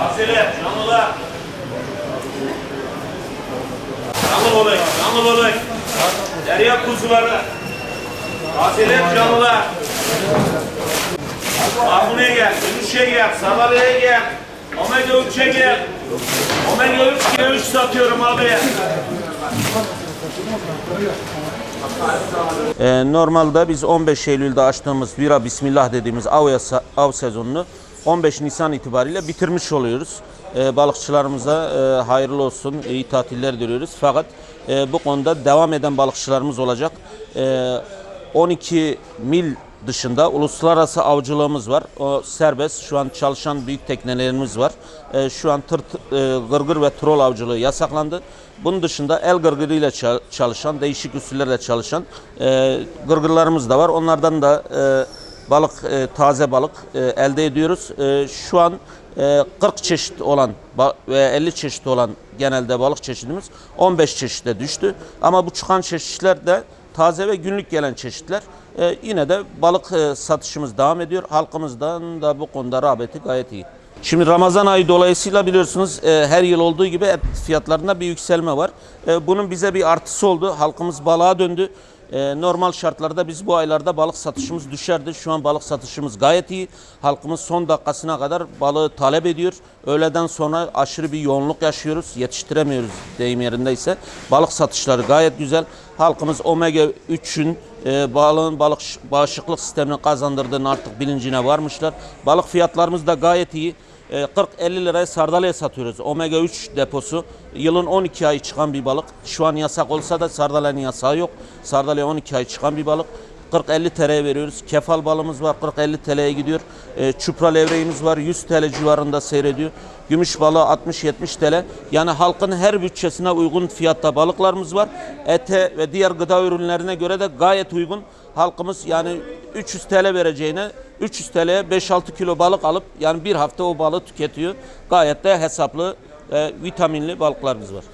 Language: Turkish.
Asile, canlılar. Canlı balık, canlı balık. Derya kuzuları. Asile, canlılar. Akuniye gel, Gümüşe gel, Sadalya'ya gel. Omega 3'e gel. Omega 3 kilo 3 satıyorum abi. Ee, normalde biz 15 Eylül'de açtığımız Bira Bismillah dediğimiz av, av sezonunu 15 Nisan itibariyle bitirmiş oluyoruz. Ee, balıkçılarımıza e, hayırlı olsun, iyi tatiller diliyoruz. Fakat e, bu konuda devam eden balıkçılarımız olacak. E, 12 mil dışında uluslararası avcılığımız var. O serbest. Şu an çalışan büyük teknelerimiz var. E, şu an tır, e, gırgır ve troll avcılığı yasaklandı. Bunun dışında el gırgırıyla ça- çalışan, değişik usullerle çalışan e, gırgırlarımız da var. Onlardan da e, balık, e, taze balık e, elde ediyoruz. E, şu an e, 40 çeşit olan ve 50 çeşit olan genelde balık çeşidimiz 15 çeşite düştü. Ama bu çıkan çeşitler de taze ve günlük gelen çeşitler. Ee, yine de balık e, satışımız devam ediyor. Halkımızdan da bu konuda rağbeti gayet iyi. Şimdi Ramazan ayı dolayısıyla biliyorsunuz e, her yıl olduğu gibi et fiyatlarında bir yükselme var. E, bunun bize bir artısı oldu. Halkımız balığa döndü. E, normal şartlarda biz bu aylarda balık satışımız düşerdi. Şu an balık satışımız gayet iyi. Halkımız son dakikasına kadar balığı talep ediyor. Öğleden sonra aşırı bir yoğunluk yaşıyoruz. Yetiştiremiyoruz deyim yerindeyse. Balık satışları gayet güzel. Halkımız omega 3'ün e, balığın balık bağışıklık sistemini kazandırdığını artık bilincine varmışlar. Balık fiyatlarımız da gayet iyi. E, 40-50 liraya sardalya satıyoruz. Omega 3 deposu. Yılın 12 ayı çıkan bir balık. Şu an yasak olsa da sardalyanın yasağı yok. Sardalya 12 ay çıkan bir balık. 40-50 TL'ye veriyoruz. Kefal balımız var 40-50 TL'ye gidiyor. E, çupra levreğimiz var 100 TL civarında seyrediyor. Gümüş balığı 60-70 TL. Yani halkın her bütçesine uygun fiyatta balıklarımız var. Ete ve diğer gıda ürünlerine göre de gayet uygun. Halkımız yani 300 TL vereceğine 300 TL'ye 5-6 kilo balık alıp yani bir hafta o balığı tüketiyor. Gayet de hesaplı, e, vitaminli balıklarımız var.